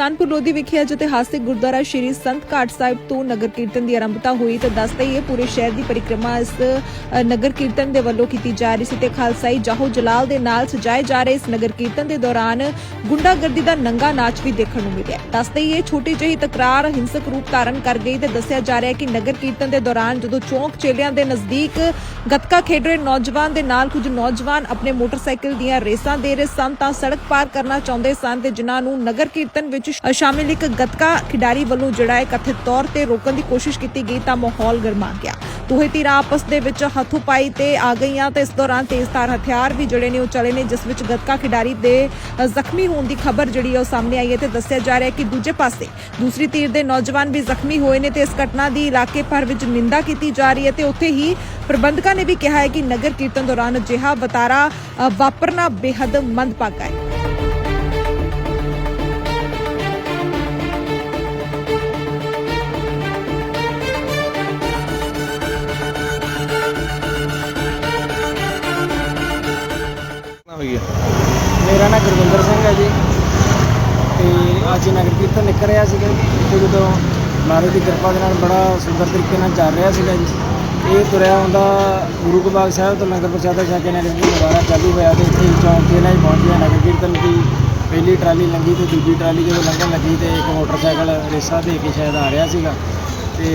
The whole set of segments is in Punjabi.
ਸੁਲਤਾਨਪੁਰ ਲੋਧੀ ਵਿਖੇ ਅੱਜ ਇਤਿਹਾਸਿਕ ਗੁਰਦੁਆਰਾ ਸ਼੍ਰੀ ਸੰਤ ਘਾਟ ਸਾਹਿਬ ਤੋਂ ਨਗਰ ਕੀਰਤਨ ਦੀ ਆਰੰਭਤਾ ਹੋਈ ਤੇ ਦੱਸਦੇ ਹੀ ਪੂਰੇ ਸ਼ਹਿਰ ਦੀ ਪਰਿਕਰਮਾ ਇਸ ਨਗਰ ਕੀਰਤਨ ਦੇ ਵੱਲੋਂ ਕੀਤੀ ਜਾ ਰਹੀ ਸੀ ਤੇ ਖਾਲਸਾਈ ਜਾਹੋ ਜਲਾਲ ਦੇ ਨਾਲ ਸਜਾਏ ਜਾ ਰਹੇ ਇਸ ਨਗਰ ਕੀਰਤਨ ਦੇ ਦੌਰਾਨ ਗੁੰਡਾਗਰਦੀ ਦਾ ਨੰਗਾ ਨਾਚ ਵੀ ਦੇਖਣ ਨੂੰ ਮਿਲਿਆ। ਦੱਸਦੇ ਹੀ ਛੋਟੀ ਜਿਹੀ ਤਕਰਾਰ ਹਿੰਸਕ ਰੂਪ ਧਾਰਨ ਕਰ ਗਈ ਤੇ ਦੱਸਿਆ ਜਾ ਰਿਹਾ ਹੈ ਕਿ ਨਗਰ ਕੀਰਤਨ ਦੇ ਦੌਰਾਨ ਜਦੋਂ ਚੌਂਕ ਚੇਲਿਆਂ ਦੇ ਨਜ਼ਦੀਕ ਗੱਤਕਾ ਖੇਡ ਰਹੇ ਨੌਜਵਾਨ ਦੇ ਨਾਲ ਕੁਝ ਨੌਜਵਾਨ ਆਪਣੇ ਮੋਟਰਸਾਈਕਲ ਦੀਆਂ ਰੇਸਾਂ ਦੇ ਰਹੇ ਸਨ ਤਾਂ ਸੜਕ ਪਾਰ ਕਰਨਾ ਚਾਹੁੰਦੇ ਸਨ ਤੇ ਜਿਨ੍ਹਾਂ ਨੂੰ ਨਗਰ ਕੀਰਤਨ ਵਿੱਚ ਸ਼- ਸ਼ਾਮਿਲ ਇੱਕ ਗੱਤਕਾ ਖਿਡਾਰੀ ਵੱਲੋਂ ਜਿਹੜਾ ਹੈ ਕਥਿਤ ਤੌਰ ਤੇ ਰੋਕਣ ਦੀ ਕੋਸ਼ਿਸ਼ ਕੀਤੀ ਗਈ ਤਾਂ ਮਾਹੌਲ ਗਰਮਾ ਗਿਆ। ਦੋਹੇ ਧਿਰਾਂ ਆਪਸ ਦੇ ਵਿੱਚ ਹੱਥੋਂ ਤੇ ਆ ਗਈਆਂ ਤੇ ਇਸ ਦੌਰਾਨ ਤੇਜ਼ਧਾਰ ਹਥਿਆਰ ਵੀ ਜਿਹੜੇ ਨੇ ਉਹ ਚਲੇ ਨੇ, ਜਿਸ ਵਿੱਚ ਗੱਤਕਾ ਖਿਡਾਰੀ ਦੇ ਜ਼ਖਮੀ ਹੋਣ ਦੀ ਖਬਰ ਜਿਹੜੀ ਹੈ ਉਹ ਸਾਹਮਣੇ ਆਈ ਹੈ ਤੇ ਦੱਸਿਆ ਜਾ ਰਿਹਾ ਹੈ ਕਿ ਦੂਜੇ ਪਾਸੇ ਦੂਸਰੀ ਧਿਰ ਦੇ ਨੌਜਵਾਨ ਵੀ ਜ਼ਖਮੀ ਹੋਏ ਨੇ ਤੇ ਇਸ ਘਟਨਾ ਦੀ ਇਲਾਕੇ ਭਰ ਵਿੱਚ ਨਿੰਦਾ ਕੀਤੀ ਜਾ ਰਹੀ ਹੈ ਤੇ ਉੱਥੇ ਹੀ ਪ੍ਰਬੰਧਕਾਂ ਨੇ ਵੀ ਕਿਹਾ ਹੈ ਕਿ ਨਗਰ ਕੀਰਤਨ ਦੌਰਾਨ ਅਜਿਹਾ ਵਤਾਰਾ ਵਾਪਰਨਾ ਬੇਹੱਦ ਮੰਦਭਾਗਾ ਹੈ। ਨਾ ਹੋਈ ਮੇਰਾ ਨਾਮ ਗੁਰਵਿੰਦਰ ਸਿੰਘ ਹੈ ਜੀ। ਤੇ ਅੱਜ ਨਗਰ ਕੀਰਤਨ ਨਿਕਲ ਰਿਹਾ ਸੀਗਾ। ਤੇ ਜਦੋਂ ਮਹਾਰਾਜ ਦੀ ਕਿਰਪਾ ਦੇ ਨਾਲ ਬੜਾ ਸੁੰਦਰ ਤਰੀਕੇ ਨਾਲ ਚੱਲ ਰਿਹਾ ਸੀਗਾ ਜੀ। ਇਹ ਤੁਰਿਆ ਹੁੰਦਾ ਗੁਰੂ ਕੇ ਸਾਹਿਬ ਤੋਂ ਲੰਗਰ ਪ੍ਰਸ਼ਾਦਾ ਛਕ ਕੇ ਨਗਰ ਕੀਰਤਨ ਦੁਬਾਰਾ ਚਾਲੂ ਹੋਇਆ ਤੇ ਇੱਥੇ ਚੌਂਕ ਤੇ ਨਾਲ ਪਹੁੰਚ ਗਿਆ। ਨਗਰ ਕੀਰਤਨ ਦੀ ਪਹਿਲੀ ਟਰਾਲੀ ਲੰਗੀ ਤੇ ਦੂਜੀ ਟਰਾਲੀ ਜਦੋਂ ਲੰਘਣ ਲੱਗੀ ਤੇ ਇੱਕ ਮੋਟਰਸਾਈਕਲ ਰੇਸਾ ਦੇ ਕੇ ਸ਼ਾਇਦ ਆ ਰਿਹਾ ਸੀਗਾ। ਤੇ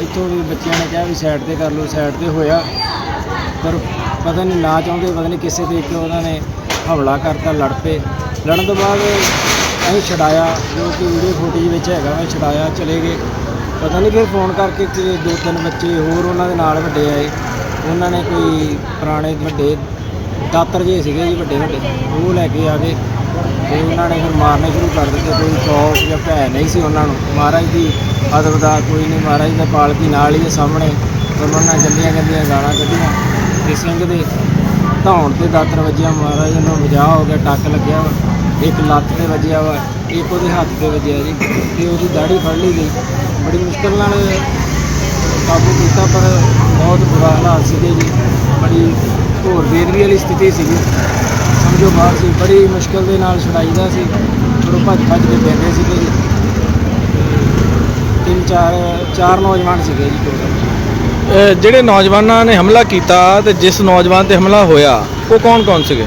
ਇੱਥੋਂ ਵੀ ਬੱਚਿਆਂ ਨੇ ਕਿਹਾ ਵੀ ਸਾਈਡ ਤੇ ਕਰ ਲਓ ਸਾਈਡ ਤੇ ਹੋਇਆ। ਪਰ ਪਤਾ ਨਹੀਂ ਨਾ ਚਾਹੁੰਦੇ, ਪਤਾ ਨਹੀਂ ਕਿਸੇ ਦੇ ਕੇ ਉਹਨਾਂ ਨੇ ਹਮਲਾ ਕਰਤਾ, ਲੜ ਪਏ। ਲੜਨ ਤੋਂ ਬਾਅਦ ਅਸੀਂ ਛਡਾਇਆ, ਜੋ ਕਿ ਵੀਡੀਓ ਫੁਟੇਜ ਵਿੱਚ ਹੈਗਾ ਮੈਂ ਛਡਾਇਆ, ਚਲੇ ਗਏ। ਪਤਾ ਨਹੀਂ ਫਿਰ ਫੋਨ ਕਰਕੇ ਕਿ ਦੋ ਤਿੰਨ ਬੱਚੇ ਹੋਰ ਉਹਨਾਂ ਦੇ ਨਾਲ ਵੱਡੇ ਆਏ। ਉਹਨਾਂ ਨੇ ਕੋਈ ਪੁਰਾਣੇ ਵੱਡੇ ਦਾਤਰ ਜੇ ਸੀਗੇ ਜੀ, ਵੱਡੇ ਵੱਡੇ, ਉਹ ਲੈ ਕੇ ਆ ਗਏ। ਤੇ ਉਹਨਾਂ ਨੇ ਫਿਰ ਮਾਰਨੇ ਸ਼ੁਰੂ ਕਰ ਦਿੱਤੇ, ਕੋਈ ਚੌਕ ਜਾਂ ਭੈ ਨਹੀਂ ਸੀ ਉਹਨਾਂ ਨੂੰ। ਮਹਾਰਾਜ ਦੀ ਅਦਬ ਦਾ ਕੋਈ ਨਹੀਂ, ਮਹਾਰਾਜ ਦਾ ਪਾਲਕੀ ਨਾਲ ਹੀ ਹੈ ਸਾਹਮਣੇ। ਉਹਨਾਂ ਨੇ ਗੰਦੀਆਂ ਗੰਦੀਆਂ ਗਾਲਾਂ ਕੱਢੀਆਂ। ਤੇ ਸਿੰਘ ਦੇ ਧੌਣ ਤੇ ਦਾਤਰ ਵੱਜਿਆ ਮਹਾਰਾਜ ਨੂੰ ਵਜਾ ਹੋ ਗਿਆ, ਟੱਕ ਲੱਗਿਆ ਵਾ, ਇੱਕ ਲੱਤ ਤੇ ਵੱਜਿਆ ਵਾ, ਇੱਕ ਉਹਦੇ ਹੱਥ ਤੇ ਵੱਜਿਆ ਜੀ ਤੇ ਉਹਦੀ ਦਾੜੀ ਫੜ ਲਈ ਗਈ। ਬੜੀ ਮੁਸ਼ਕਲ ਨਾਲ ਕਾਬੂ ਕੀਤਾ, ਪਰ ਬਹੁਤ ਬੁਰਾ ਹਾਲਾਤ ਸੀਗੇ ਜੀ। ਬੜੀ ਘੋਰ ਬੇਦਬੀ ਵਾਲੀ ਸਥਿਤੀ ਸੀਗੀ। ਸਮਝੋ ਬਾਹਰ ਸੀ, ਬੜੀ ਮੁਸ਼ਕਲ ਦੇ ਨਾਲ ਛੁਡਾਈਦਾ ਸੀ। ਪਰ ਉਹ ਭੱਜ ਭੱਜ ਕੇ ਬੈਠੇ ਸੀਗੇ ਜੀ। ਤਿੰਨ ਚਾਰ ਚਾਰ ਨੌਜਵਾਨ ਸੀਗੇ ਜੀ ਟੋਟਲ ਜਿਹੜੇ ਨੌਜਵਾਨਾਂ ਨੇ ਹਮਲਾ ਕੀਤਾ ਤੇ ਜਿਸ ਨੌਜਵਾਨ ਤੇ ਹਮਲਾ ਹੋਇਆ, ਉਹ ਕੌਣ ਕੌਣ ਸੀਗੇ?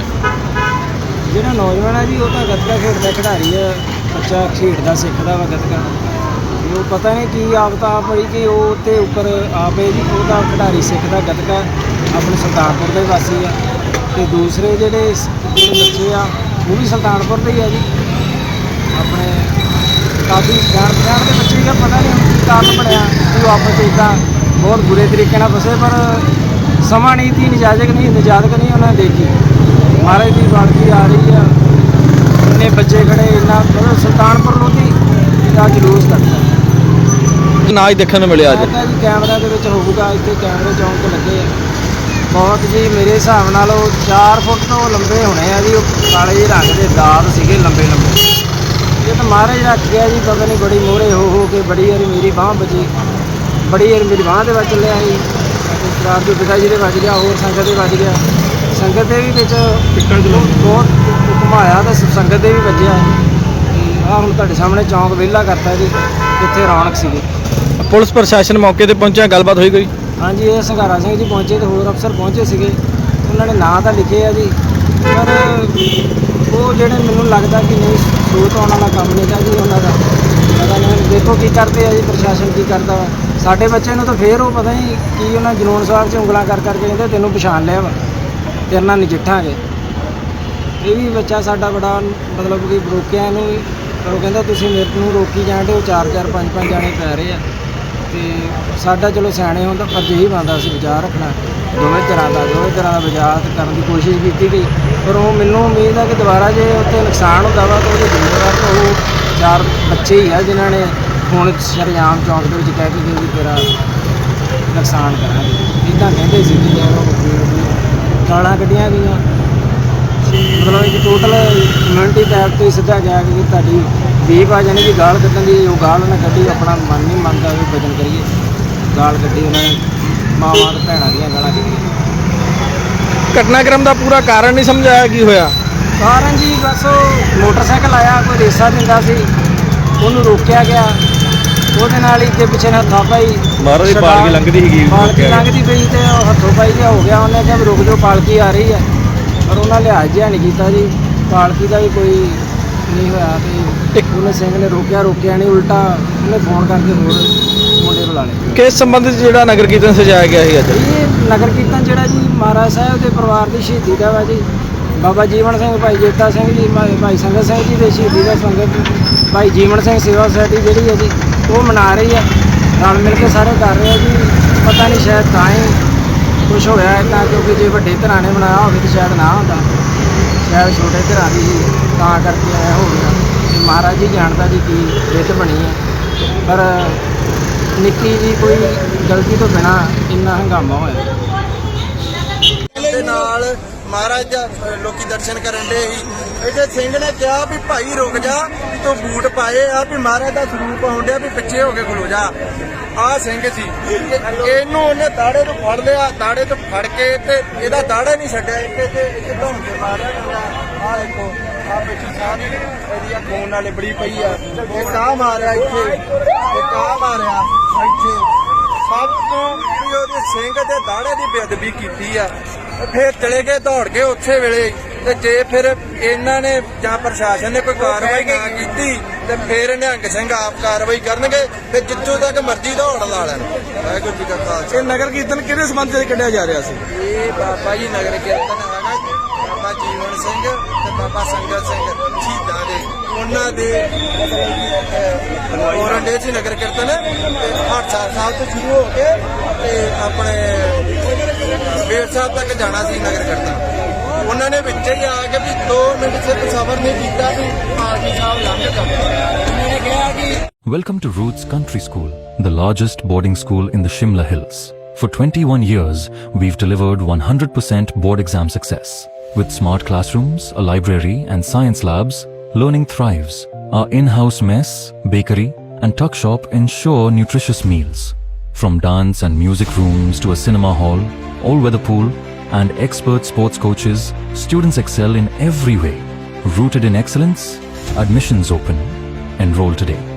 ਜਿਹੜਾ ਨੌਜਵਾਨ ਹੈ ਜੀ, ਉਹ ਤਾਂ ਗੱਤਕਾ ਖੇਡਦਾ ਖਿਡਾਰੀ ਹੈ ਬੱਚਾ ਖੇਡਦਾ ਸਿੱਖਦਾ ਵਾ ਗੱਤਕਾ। ਤੇ ਉਹ ਪਤਾ ਨਹੀਂ ਕੀ ਆਪ ਤਾਂ ਆਪ ਹੋਈ ਕਿ ਉਹ ਤੇ ਉੱਪਰ ਆਪੇ ਜੀ, ਉਹ ਤਾਂ ਖਿਡਾਰੀ ਸਿੱਖਦਾ ਗੱਤਕਾ ਆਪਣੇ ਸੁਲਤਾਨਪੁਰ ਦੇ ਵਾਸੀ ਆ। ਤੇ ਦੂਸਰੇ ਜਿਹੜੇ ਜਿਹੜੇ ਬੱਚੇ ਆ, ਉਹ ਵੀ ਸੁਲਤਾਨਪੁਰ ਦੇ ਹੀ ਆ ਜੀ। ਆਪਣੇ ਕਾਫੀ ਜਾਣ ਪਛਾਣ ਦੇ ਬੱਚੇ ਦਾ ਪਤਾ ਨਹੀਂ ਹੁਣ ਕਾਰਨ ਬਣਿਆ ਕਿ ਉਹ ਆਪਸ ਵਿੱਚ ਇੱਦਾਂ ਬਹੁਤ ਬੁਰੇ ਤਰੀਕੇ ਨਾਲ ਫਸੇ ਪਰ ਸਮਾਂ ਨਹੀਂ ਤੀ ਨਿਜਾਜ਼ਕ ਨਹੀਂ ਨਿਜਾਜ਼ਕ ਨਹੀਂ ਉਹਨਾਂ ਨੇ ਦੇਖੀ। ਮਹਾਰਾਜ ਦੀ ਬਾਲਕੀ ਆ ਰਹੀ ਆ। ਇੰਨੇ ਬੱਚੇ ਖੜੇ ਇੰਨਾ ਸੁਲਤਾਨਪੁਰ ਲੋਧੀ ਦਾ ਜਲੂਸ ਕੱਢਦਾ ਨਾ ਹੀ ਦੇਖਣ ਨੂੰ ਮਿਲਿਆ ਅੱਜ। ਕੈਮਰਾ ਦੇ ਵਿੱਚ ਹੋਊਗਾ ਇੱਥੇ ਕੈਮਰੇ ਚੌਂਕ ਲੱਗੇ ਆ। ਬਹੁਤ ਜੀ ਮੇਰੇ ਹਿਸਾਬ ਨਾਲ ਉਹ 4 ਫੁੱਟ ਤੋਂ ਲੰਬੇ ਹੋਣੇ ਆ ਜੀ ਉਹ ਕਾਲੇ ਜਿਹੇ ਰੰਗ ਦੇ ਦਾਤ ਸੀਗੇ ਲੰਬੇ ਲੰਬੇ। ਇਹ ਤਾਂ ਮਹਾਰਾਜ ਰੱਖ ਗਿਆ ਜੀ ਪਤਾ ਨਹੀਂ ਬੜੀ ਮੋਹਰੇ ਹੋ ਹੋ ਕੇ ਬੜੀ ਵਾਰੀ ਮੇਰੀ ਬਾਹ ਵੱਜੀ। ਬੜੀ ਮੇਰੀ ਬਾਹ ਦੇ ਵੱਜ ਚੱਲਿਆ ਸੀ। ਰਾਤ ਦੇ ਪਿਤਾ ਜੀ ਦੇ ਵੱਜ ਗਿਆ ਹੋਰ ਸੰਗਤ ਦੇ ਵੱਜ ਗਿਆ। ਸੰਗਤ ਦੇ ਵੀ ਵਿੱਚ ਬਹੁਤ ਘੁਮਾਇਆ ਤੇ ਸੰਗਤ ਦੇ ਵੀ ਵੱਜਿਆ। ਆ ਹੁਣ ਤੁਹਾਡੇ ਸਾਹਮਣੇ ਚੌਂਕ ਵਿਹਲਾ ਕਰਤਾ ਜੀ ਇੱਥੇ ਰੌਣਕ ਸੀਗੀ। ਪੁਲਿਸ ਪ੍ਰਸ਼ਾਸਨ ਮੌਕੇ ਤੇ ਪਹੁੰਚਿਆ ਗੱਲਬਾਤ ਹੋਈ ਕੋਈ? ਹਾਂਜੀ ਇਹ ਸੰਘਾਰਾ ਸਿੰਘ ਜੀ ਪਹੁੰਚੇ ਤੇ ਹੋਰ ਅਫਸਰ ਪਹੁੰਚੇ ਸੀਗੇ। ਉਹਨਾਂ ਨੇ ਨਾਂ ਤਾਂ ਲਿਖੇ ਆ ਜੀ ਪਰ ਉਹ ਜਿਹੜੇ ਮੈਨੂੰ ਲੱਗਦਾ ਕਿ ਨਹੀਂ ਸੂਤ ਆਉਣ ਵਾਲਾ ਕੰਮ ਨਹੀਂ ਜੀ ਉਹਨਾਂ ਦਾ। ਪਤਾ ਨਹੀਂ ਦੇਖੋ ਕੀ ਕਰਦੇ ਆ ਜੀ ਪ੍ਰਸ਼ਾਸਨ ਕੀ ਕਰਦਾ ਵਾ। ਸਾਡੇ ਬੱਚੇ ਨੂੰ ਤਾਂ ਫੇਰ ਉਹ ਪਤਾ ਨਹੀਂ ਕੀ ਉਹਨਾਂ ਜਨੂਨ ਸਾਹਿਬ 'ਚ ਉਂਗਲਾਂ ਕਰ ਕਰਕੇ ਕਹਿੰਦੇ ਤੈਨੂੰ ਪਛਾਣ ਲਿਆ ਵਾ, ਤੇਰੇ ਨਾਲ ਨਜਿੱਠਾਂਗੇ। ਇਹ ਵੀ ਬੱਚਾ ਸਾਡਾ ਬੜਾ ਮਤਲਬ ਕਿ ਰੋਕਿਆ ਇਹਨੂੰ ਪਰ ਉਹ ਕਹਿੰਦਾ ਤੁਸੀਂ ਮੇਰੇ ਨੂੰ ਰੋਕੀ ਜਾਂਦੇ ਹੋ ਚਾਰ ਚਾਰ ਪੰਜ ਪੰਜ ਜਾਣੇ ਪੈ ਰਹੇ ਆ। ਤੇ ਸਾਡਾ ਚਲੋ ਸਿਆਣੇ ਹੁੰਦਾ ਫਰਜ਼ ਇਹੀ ਬਣਦਾ ਸੀ ਵਿਚਾਰ ਰੱਖਣਾ। ਦੋਵੇਂ ਤਰ੍ਹਾਂ ਦਾ, ਦੋਵੇਂ ਤਰ੍ਹਾਂ ਦਾ ਵਿਚਾਰ ਕਰਨ ਦੀ ਕੋਸ਼ਿਸ਼ ਕੀਤੀ ਗਈ। ਪਰ ਉਹ ਮੈਨੂੰ ਉਮੀਦ ਆ ਕਿ ਦੁਬਾਰਾ ਜੇ ਉੱਥੇ ਨੁਕਸਾਨ ਹੁੰਦਾ ਵਾ ਤਾਂ ਉਹਦੇ ਜ਼ਿੰਮੇਵਾਰ ਤਾਂ ਉਹ ਚਾਰ ਬੱਚੇ ਹੀ ਆ ਜਿਨ੍ਹਾਂ ਨੇ ਹੁਣ ਸ਼ਰੇਆਮ ਚੌਂਕ ਦੇ ਵਿੱਚ ਕਹਿ ਕੇ ਗਏ ਵੀ ਤੇਰਾ ਨੁਕਸਾਨ ਕਰਾਂਗੇ। ਇੱਦਾਂ ਕਹਿੰਦੇ ਸੀ ਕਿ ਉਹ ਗਾਲਾਂ ਕੱਢੀਆਂ ਗਈਆਂ। ਮਤਲਬ ਕਿ ਟੋਟਲ ਕਮਿਊਨਿਟੀ ਟੈਪ ਤੇ ਸਿੱਧਾ ਗਿਆ ਕਿ ਤੁਹਾਡੀ ਵੀਪ ਆ ਜਾਣੀ ਕਿ ਗਾਲ ਕੱਢਣ ਦੀ ਉਹ ਗਾਲ ਉਹਨੇ ਕੱਢੀ ਆਪਣਾ ਮਨ ਨਹੀਂ ਮੰਨਦਾ ਵੀ ਭਜਨ ਕਰੀਏ। ਗਾਲ ਕੱਢੀ ਉਹਨਾਂ ਨੇ ਮਾਵਾਂ ਤੇ ਭੈਣਾਂ ਦੀਆਂ ਗਾਲਾਂ ਕੱਢੀਆਂ। ਘਟਨਾਕ੍ਰਮ ਦਾ ਪੂਰਾ ਕਾਰਨ ਨਹੀਂ ਸਮਝਾਇਆ ਕੀ ਹੋਇਆ? ਕਾਰਨ ਜੀ ਬਸ ਉਹ ਮੋਟਰਸਾਈਕਲ ਆਇਆ ਕੋਈ ਰੇਸਾ ਦਿੰਦਾ ਸੀ। ਉਹਨੂੰ ਰੋਕਿਆ ਗਿਆ। ਉਹਦੇ ਨਾਲ ਹੀ ਅੱਗੇ ਪਿੱਛੇ ਨਾਲ ਥਾਪਾਈ ਮਹਾਰਾਜ ਦੀ ਪਾਲਕੀ ਲੰਘਦੀ ਸੀਗੀ, ਪਾਲਕੀ। ਲੰਘਦੀ ਪਈ ਤੇ ਉਹ ਹੱਥੋਂ ਪਾਈ ਜਿਹਾ ਹੋ ਗਿਆ ਉਹਨੇ ਕਿਹਾ ਵੀ ਰੁਕ ਜਾਓ ਪਾਲਕੀ ਆ ਰਹੀ ਹੈ। ਪਰ ਉਹਨਾਂ ਲਿਹਾਜ਼ ਜਿਹਾ ਨਹੀਂ ਕੀਤਾ ਜੀ। ਪਾਲਕੀ ਦਾ ਵੀ ਕੋਈ ਨਹੀਂ ਹੋਇਆ ਤੇ ਉਹਨੇ ਸਿੰਘ ਨੇ ਰੋਕਿਆ ਰੋਕਿਆ ਨਹੀਂ ਉਲਟਾ ਉਹਨੇ ਫੋਨ ਕਰਕੇ ਹੋਰ ਮੁੰਡੇ ਬੁਲਾ ਲਏ। ਕਿਸ ਸੰਬੰਧ ਵਿੱਚ ਜਿਹੜਾ ਨਗਰ ਕੀਰਤਨ ਸਜਾਇਆ ਗਿਆ ਸੀ ਅੱਜ? ਇਹ ਨਗਰ ਕੀਰਤਨ ਜਿਹੜਾ ਜੀ ਮਹਾਰਾਜ ਸਾਹਿਬ ਦੇ ਪਰਿਵਾਰ ਦੀ ਸ਼ਹੀਦੀ ਦਾ ਵਾ ਜੀ। ਬਾਬਾ ਜੀਵਨ ਸਿੰਘ, ਭਾਈ ਜੇਤਾ ਸਿੰਘ ਜੀ, ਭਾਈ ਸੰਗਤ ਸਿੰਘ ਜੀ ਦੇ ਸ਼ਹੀਦੀ ਦਾ ਸੰਗਤ ਭਾਈ ਜੀਵਨ ਸਿੰਘ ਸੇਵਾ ਸੋਸਾਇਟੀ ਜਿਹੜੀ ਹੈ ਜੀ, ਉਹ ਮਨਾ ਰਹੀ ਹੈ। ਰਲ ਮਿਲ ਕੇ ਸਾਰੇ ਕਰ ਰਹੇ ਆ ਜੀ। ਪਤਾ ਨਹੀਂ ਸ਼ਾਇਦ ਤਾਂ ਹੀ ਕੁਝ ਹੋਇਆ ਇਦਾਂ ਕਿਉਂਕਿ ਜੇ ਵੱਡੇ ਧਿਰਾਂ ਨੇ ਬਣਾਇਆ ਹੋਵੇ ਤਾਂ ਸ਼ਾਇਦ ਨਾ ਹੁੰਦਾ। ਸ਼ਾਇਦ ਛੋਟੇ ਧਿਰਾਂ ਦੀ ਤਾਂ ਕਰਕੇ ਆਇਆ ਹੋ ਗਿਆ ਮਹਾਰਾਜ ਜੀ ਜਾਣਦਾ ਜੀ ਕੀ ਰਿਤ ਬਣੀ ਹੈ। ਪਰ ਨਿੱਕੀ ਜੀ ਕੋਈ ਗਲਤੀ ਤੋਂ ਬਿਨਾ ਇੰਨਾ ਹੰਗਾਮਾ ਹੋਇਆ। ਮਹਾਰਾਜ ਲੋਕੀ ਦਰਸ਼ਨ ਕਰਨ ਦੇ ਸੀ। ਇਹਦੇ ਸਿੰਘ ਨੇ ਕਿਹਾ ਵੀ ਭਾਈ ਰੁਕ ਜਾ ਤੂੰ ਬੂਟ ਪਾਏ ਆ, ਵੀ ਮਹਾਰਾਜ ਦਾ ਸਰੂਪ ਆਉਂਦਿਆ ਵੀ ਪਿੱਛੇ ਹੋ ਕੇ ਖਲੋ ਜਾ। ਆ ਸਿੰਘ ਸੀ। ਇਹਨੂੰ ਉਹਨੇ ਦਾੜੇ ਤੋਂ ਫੜ ਲਿਆ, ਦਾੜੇ ਤੋਂ ਫੜ ਕੇ ਤੇ ਇਹਦਾ ਦਾੜਾ ਨਹੀਂ ਛੱਡਿਆ ਇੱਥੇ ਤੇ ਇੱਥੇ ਧੌਣ ਕੇ ਮਾਰਿਆ ਆ ਦੇਖੋ ਆ ਪਿੱਛੇ ਸਾਰੀ ਇਹਦੀ ਆ ਖੂਨ ਨਾਲ ਲਿਬੜੀ ਪਈ ਆ। ਇਹ ਕਾ ਮਾਰਿਆ ਇੱਥੇ? ਇਹ ਕਾ ਮਾਰਿਆ ਇੱਥੇ? ਸਭ ਤੋਂ ਵੀ ਉਹਦੇ ਸਿੰਘ ਤੇ ਦਾੜੇ ਦੀ ਬੇਅਦਬੀ ਕੀਤੀ ਆ। ਫਿਰ ਚਲੇ ਗਏ ਦੌੜ ਕੇ ਉਸੇ ਵੇਲੇ। ਤੇ ਜੇ ਫਿਰ ਇਹਨਾਂ ਨੇ ਜਾਂ ਪ੍ਰਸ਼ਾਸਨ ਨੇ ਕੋਈ ਕਾਰਵਾਈ ਨਾ ਕੀਤੀ ਤੇ ਫਿਰ ਨਿਹੰਗ ਸਿੰਘ ਆਪ ਕਾਰਵਾਈ ਕਰਨਗੇ ਤੇ ਜਿੱਥੋਂ ਤੱਕ ਮਰਜ਼ੀ ਦੌੜ ਲਾ ਲੈਣ। ਵਾਹਿਗੁਰੂ ਜੀ ਕਾ ਖਾਲਸਾ। ਇਹ ਨਗਰ ਕੀਰਤਨ ਕਿਹੜੇ ਸੰਬੰਧ ਵਿੱਚ ਕੱਢਿਆ ਜਾ ਰਿਹਾ ਸੀ? ਇਹ ਬਾਬਾ ਜੀ ਨਗਰ ਕੀਰਤਨ ਹੈਗਾ ਬਾਬਾ ਜੀਵਨ ਸਿੰਘ ਤੇ ਬਾਬਾ ਸੰਗਤ ਸਿੰਘ ਸ਼ਹੀਦਾਂ ਦੇ। ਉਹਨਾਂ ਦੇ ਕਿ ਸੀ ਨਗਰ ਕੀਰਤਨ ਤੇ ਹਾਦਸਾ ਸਾਹਿਬ ਤੋਂ ਸ਼ੁਰੂ ਹੋ ਕੇ ਤੇ ਆਪਣੇ Welcome to Roots Country School, the largest boarding school in the Shimla Hills. For 21 years, we've delivered 100% board exam success. With smart classrooms, a library, and science labs, learning thrives. Our in-house mess, bakery, and tuck shop ensure nutritious meals. From dance and music rooms to a cinema hall, all weather pool, and expert sports coaches, students excel in every way. Rooted in excellence, admissions open. Enroll today.